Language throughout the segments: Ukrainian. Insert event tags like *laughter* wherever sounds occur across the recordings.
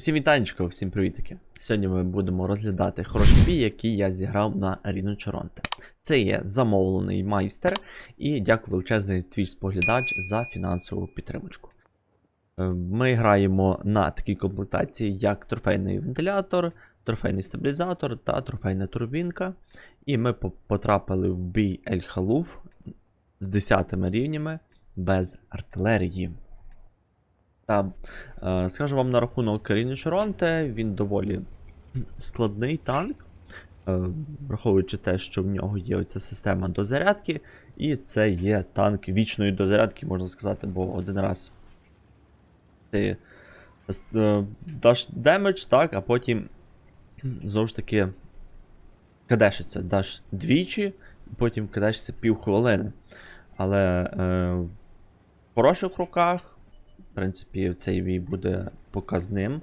Усім вітанечко, всім привітики. Сьогодні ми будемо розглядати хороший бій, який я зіграв на Аріну Чоронте. Це є замовлений майстер, і дякую величезний твій споглядач за фінансову підтримочку. Е, Ми граємо на такій комплектації, як трофейний вентилятор, трофейний стабілізатор та трофейна турбінка. І ми потрапили в бій Ель Халуф з 10 рівнями без артилерії. Та Е, Скажу вам на рахунок Каріни Шаронте, він доволі складний танк, е, враховуючи те, що в нього є оця система дозарядки, і це є танк вічної дозарядки, можна сказати, бо один раз ти е, даш демедж, так, а потім знову ж таки кадешиться, даш двічі, потім кадешся півхвилини. Але е, в хороших руках в принципі, цей бій буде показним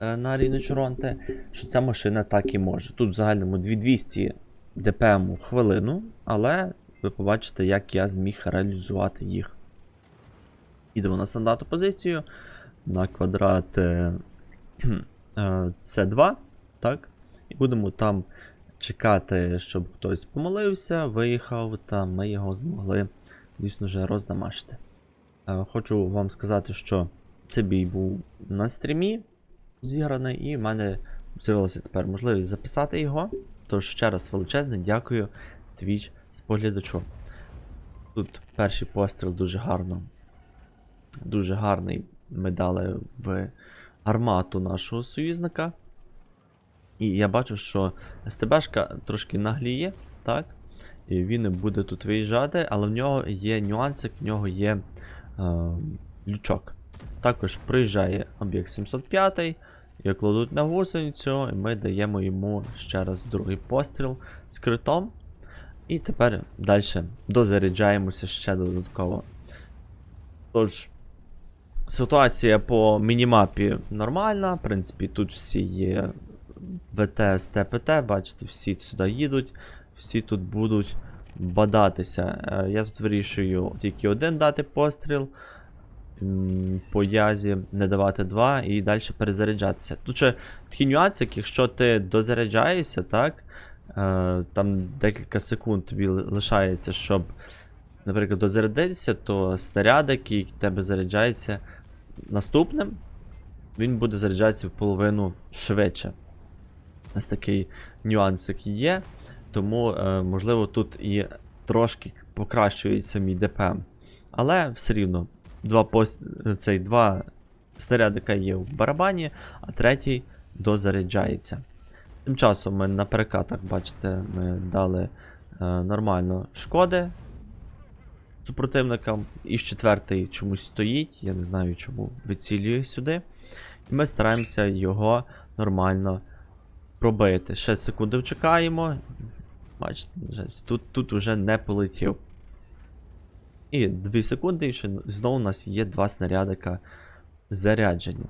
е, на Аріну Чоронте, що ця машина так і може. Тут в загальному 2200 ДПМ у хвилину, але ви побачите, як я зміг реалізувати їх. Ідемо на стандартну позицію на квадрат е, *clears throat* е, С2, так? І будемо там чекати, щоб хтось помолився, виїхав, та ми його змогли, звісно ж, роздамашити. Е, Хочу вам сказати, що цей бій був на стрімі зіграний, і в мене з'явилася тепер можливість записати його. Тож ще раз величезне дякую Twitch споглядачу. Тут перший постріл дуже гарно. Дуже гарний ми дали в гармату нашого союзника. І я бачу, що СТБшка трошки нагліє, так? І він буде тут виїжджати, але в нього є нюансик, в нього є лючок. Також приїжджає об'єкт 705, його кладуть на гусеницю, і ми даємо йому ще раз другий постріл з критом. І тепер далі дозаряджаємося ще додатково. Тож, ситуація по мінімапі нормальна. В принципі, тут всі є ВТ, СТ, ПТ, бачите, всі сюди їдуть, всі тут будуть бадатися. Е, Я тут вирішую тільки один дати постріл по язі, не давати два і далі перезаряджатися. Тут ще такий нюансик, якщо ти дозаряджаєшся, так, е, там декілька секунд тобі лишається, щоб, наприклад, дозарядитися, то снаряд, який в тебе заряджається наступним, він буде заряджатися в половину швидше. Ось такий нюансик є. Тому, е, можливо, тут і трошки покращується мій ДПМ. Але все рівно, два, цей, два снарядика є в барабані, а третій дозаряджається. Тим часом ми на перекатах, бачите, ми дали е, нормально шкоди супротивникам. І четвертий чомусь стоїть, я не знаю, чому вицілює сюди. І ми стараємося його нормально пробити. Ще секунду чекаємо. Бачите, тут, тут вже не полетів. І 2 секунди, і ще знову у нас є два снарядика заряджені.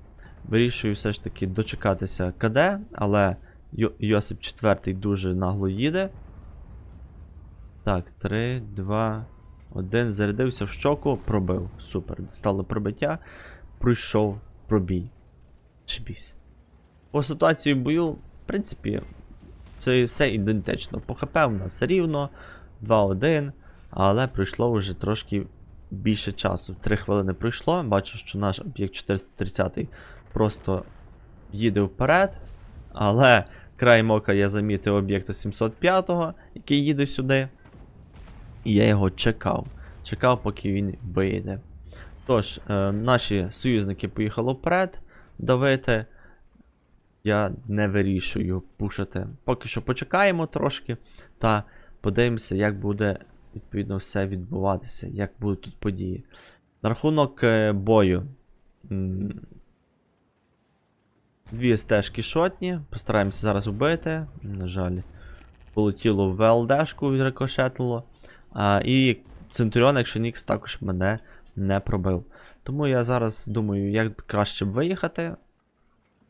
Вирішую все ж таки дочекатися КД, але Йо- Йосип 4 дуже нагло їде. Так, 3, 2, 1. Зарядився в щоку, пробив. Супер. Стало пробиття. Пройшов пробій. Чебісь. По ситуації в бою, в принципі, це все ідентично. По ХП у нас рівно, 2-1, але пройшло вже трошки більше часу. 3 хвилини пройшло. Бачу, що наш об'єкт 430 просто їде вперед. Але краєм ока я замітив об'єкта 705, який їде сюди. І я його чекав. Чекав, поки він виїде. Тож, е, наші союзники поїхали вперед давити. Я не вирішую пушити. Поки що почекаємо трошки та подивимося, як буде відповідно все відбуватися, як будуть тут події. На рахунок е, бою. Дві стежки шотні. Постараємося зараз вбити. На жаль, полетіло в ЛДшку, відрикошетило. А, і Центуріон, якщо Нікс також мене не пробив. Тому я зараз думаю, як краще б виїхати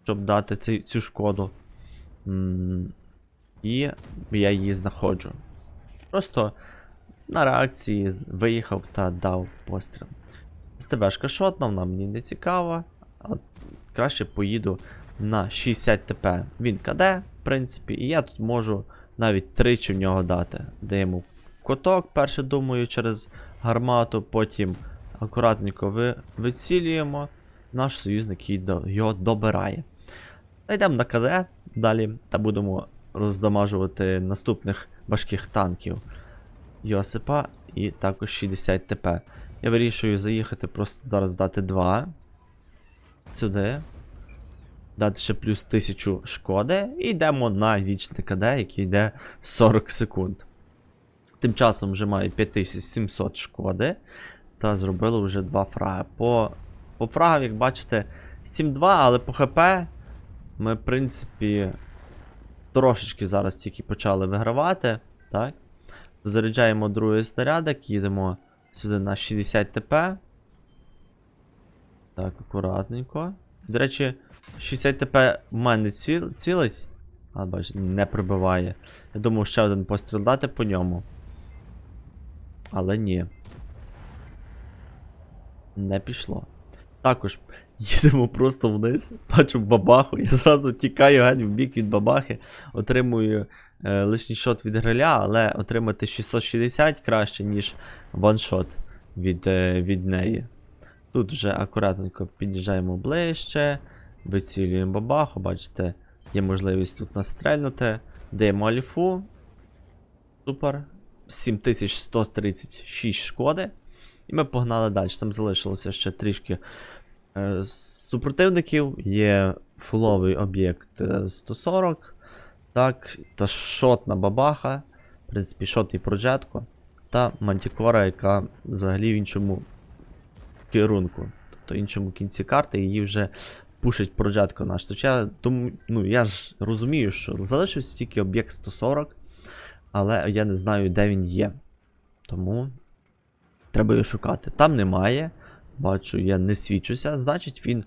щоб дати цю, цю шкоду. І я її знаходжу. Просто на реакції виїхав та дав постріл. СТБшка шотна, вона мені не цікава. А краще поїду на 60 ТП він КД, в принципі, і я тут можу навіть тричі в нього дати. Даємо коток, перше думаю, через гармату, потім акуратненько ви, вицілюємо. Наш союзник його добирає. Йдемо на КД далі та будемо роздамажувати наступних важких танків Йосипа і також 60 ТП. Я вирішую заїхати просто зараз дати 2. Сюди. Дати ще плюс 1000 шкоди. І йдемо на вічний КД, який йде 40 секунд. Тим часом вже маю 5700 шкоди. Та зробили вже 2 фраги. По, по фрагам, як бачите, 7-2, але по ХП ми, в принципі, трошечки зараз тільки почали вигравати. Так? Заряджаємо другий снарядик, їдемо сюди на 60 ТП. Так, акуратненько. До речі, 60 ТП в мене ціл, цілить. А, бачите, не прибиває. Я думав, ще один постріл дати по ньому. Але ні. Не пішло. Також їдемо просто вниз, бачу бабаху, я зразу тікаю геть в бік від бабахи, отримую е, лишній шот від гриля, але отримати 660 краще, ніж ваншот від, е, від неї. Тут вже акуратненько під'їжджаємо ближче, вицілюємо бабаху, бачите, є можливість тут настрельнути, даємо альфу. Супер. 7136 шкоди. І ми погнали далі. Там залишилося ще трішки е, супротивників. Є фуловий об'єкт е, 140. Так, та шотна бабаха. В принципі, шот і проджетко. Та мантікора, яка взагалі в іншому керунку. Тобто в іншому кінці карти її вже пушить проджетко наш. Тож ну, я ж розумію, що залишився тільки об'єкт 140, але я не знаю, де він є. Тому треба його шукати. Там немає. Бачу, я не свідчуся. Значить, він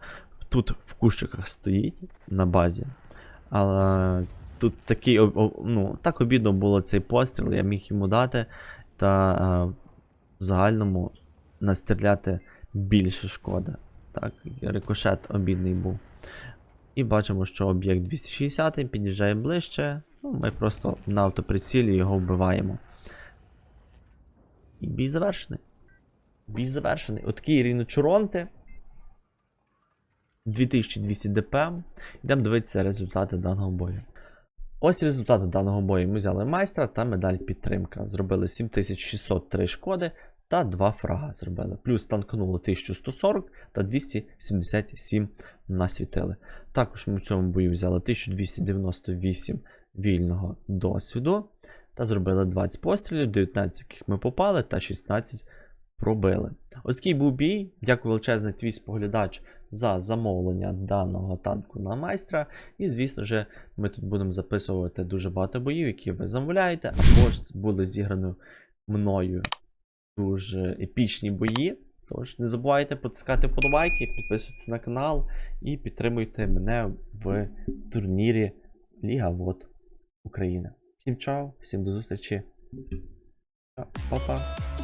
тут в кущиках стоїть на базі. Але тут такий, ну, так обідно було цей постріл, я міг йому дати. Та е, в загальному настріляти більше шкоди. Так, рикошет обідний був. І бачимо, що об'єкт 260 під'їжджає ближче. Ну, ми просто на автоприцілі його вбиваємо. І бій завершений. Бій завершений. Отакий ріночуронти. 2200 ДПМ. Йдемо дивитися результати даного бою. Ось результати даного бою. Ми взяли майстра та медаль підтримка. Зробили 7603 шкоди та 2 фрага зробили. Плюс танкнуло 1140 та 277 насвітили. Також ми в цьому бою взяли 1298 вільного досвіду та зробили 20 пострілів, 19 яких ми попали та 16 пробили. Ось такий був бій. Дякую величезний твій споглядач за замовлення даного танку на майстра. І, звісно ж, ми тут будемо записувати дуже багато боїв, які ви замовляєте, або ж були зіграні мною дуже епічні бої. Тож не забувайте потискати вподобайки, підписуватися на канал і підтримуйте мене в турнірі Ліга Вот України. Всім чао, всім до зустрічі. Па-па.